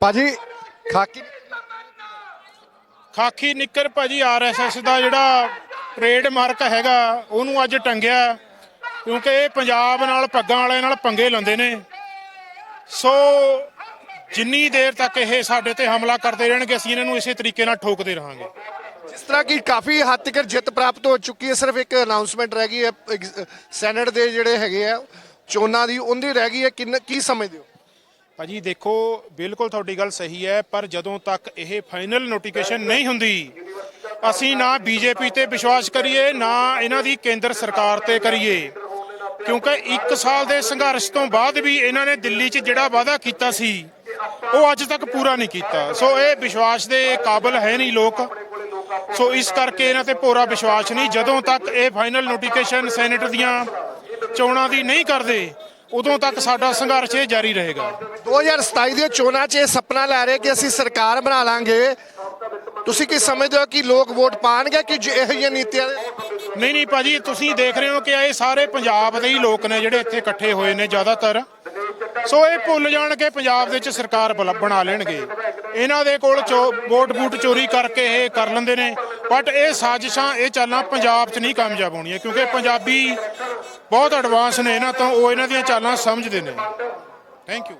ਭਾਜੀ ਖਾਕੀ ਖਾਕੀ ਨਿੱਕਰ ਭਾਜੀ ਆਰਐਸਐਸ ਦਾ ਜਿਹੜਾ ਟ੍ਰੇਡ ਮਾਰਕ ਹੈਗਾ ਉਹਨੂੰ ਅੱਜ ਟੰਗਿਆ ਕਿਉਂਕਿ ਇਹ ਪੰਜਾਬ ਨਾਲ ਪੱਗਾਂ ਵਾਲਿਆਂ ਨਾਲ ਪੰਗੇ ਲੈਂਦੇ ਨੇ। ਸੋ ਜਿੰਨੀ ਦੇਰ ਤੱਕ ਇਹ ਸਾਡੇ ਤੇ ਹਮਲਾ ਕਰਦੇ ਰਹਿਣਗੇ ਅਸੀਂ ਇਹਨਾਂ ਨੂੰ ਇਸੇ ਤਰੀਕੇ ਨਾਲ ਠੋਕਦੇ ਰਹਾਂਗੇ। ਜਿਸ ਤਰ੍ਹਾਂ ਕਿ ਕਾਫੀ ਹੱਦ ਤੱਕ ਜਿੱਤ ਪ੍ਰਾਪਤ ਹੋ ਚੁੱਕੀ ਹੈ ਸਿਰਫ ਇੱਕ ਅਨਾਉਂਸਮੈਂਟ ਰਹਿ ਗਈ ਹੈ ਸੈਨੇਟ ਦੇ ਜਿਹੜੇ ਹੈਗੇ ਆ ਚੋਣਾਂ ਦੀ ਉਹਦੀ ਰਹਿ ਗਈ ਹੈ ਕਿੰਨ ਕੀ ਸਮਝਦੇ ਹੋ? ਭਾਜੀ, ਦੇਖੋ, ਬਿਲਕੁਲ ਤੁਹਾਡੀ ਗੱਲ ਸਹੀ ਹੈ, ਪਰ ਜਦੋਂ ਤੱਕ ਇਹ ਫਾਈਨਲ ਨੋਟੀਫਿਕੇਸ਼ਨ ਨਹੀਂ ਹੁੰਦੀ, ਅਸੀਂ ਨਾ ਬੀਜੇਪੀ ਤੇ ਵਿਸ਼ਵਾਸ ਕਰੀਏ, ਨਾ ਇਹਨਾਂ ਦੀ ਕੇਂਦਰ ਸਰਕਾਰ ਤੇ ਕਰੀਏ। ਕਿਉਂਕਿ 1 ਸਾਲ ਦੇ ਸੰਘਰਸ਼ ਤੋਂ ਬਾਅਦ ਵੀ ਇਹਨਾਂ ਨੇ ਦਿੱਲੀ 'ਚ ਜਿਹੜਾ ਵਾਅਦਾ ਕੀਤਾ ਸੀ, ਉਹ ਅੱਜ ਤੱਕ ਪੂਰਾ ਨਹੀਂ ਕੀਤਾ। ਸੋ ਇਹ ਵਿਸ਼ਵਾਸ ਦੇ ਕਾਬਿਲ ਹੈ ਨਹੀਂ ਲੋਕ। ਸੋ ਇਸ ਕਰਕੇ ਇਹਨਾਂ ਤੇ ਪੂਰਾ ਵਿਸ਼ਵਾਸ ਨਹੀਂ। ਜਦੋਂ ਤੱਕ ਇਹ ਫਾਈਨਲ ਨੋਟੀਫਿਕੇਸ਼ਨ ਸੈਨੇਟ ਦੀਆਂ ਚੋਣਾਂ ਦੀ ਨਹੀਂ ਕਰਦੇ ਉਦੋਂ ਤੱਕ ਸਾਡਾ ਸੰਘਰਸ਼ ਇਹ ਜਾਰੀ ਰਹੇਗਾ। 2027 ਦੀਆਂ ਚੋਣਾਂ 'ਚ ਇਹ ਸੁਪਨਾ ਲੈ ਰਹੇ ਕਿ ਅਸੀਂ ਸਰਕਾਰ ਬਣਾ ਲਾਂਗੇ। ਤੁਸੀਂ ਕੀ ਸਮਝਦੇ ਹੋ ਕਿ ਲੋਕ ਵੋਟ ਪਾਣਗੇ ਕਿ ਇਹੋ ਜਿਹੀਆਂ ਨੀਤੀਆਂ ਨਹੀਂ ਨਹੀਂ ਭਾਜੀ ਤੁਸੀਂ ਦੇਖ ਰਹੇ ਹੋ ਕਿ ਇਹ ਸਾਰੇ ਪੰਜਾਬ ਦੇ ਹੀ ਲੋਕ ਨੇ ਜਿਹੜੇ ਇੱਥੇ ਇਕੱਠੇ ਹੋਏ ਨੇ ਜ਼ਿਆਦਾਤਰ। ਸੋ ਇਹ ਭੁੱਲ ਜਾਣ ਕਿ ਪੰਜਾਬ ਦੇ ਵਿੱਚ ਸਰਕਾਰ ਬਣਾ ਲੈਣਗੇ। ਇਹਨਾਂ ਦੇ ਕੋਲ ਵੋਟ ਬੂਟ ਚੋਰੀ ਕਰਕੇ ਇਹ ਕਰ ਲੈਂਦੇ ਨੇ। ਬਟ ਇਹ ਸਾਜ਼ਿਸ਼ਾਂ ਇਹ ਚਾਲਾਂ ਪੰਜਾਬ 'ਚ ਨਹੀਂ ਕਾਮਯਾਬ ਹੋਣੀਆਂ ਕਿਉਂਕਿ ਪੰਜਾਬੀ ਬਹੁਤ ਐਡਵਾਂਸ ਨੇ ਇਹਨਾਂ ਤੋਂ ਉਹ ਇਹਨਾਂ ਦੀਆਂ ਚਾਲਾਂ ਸਮਝਦੇ ਨੇ। Thank you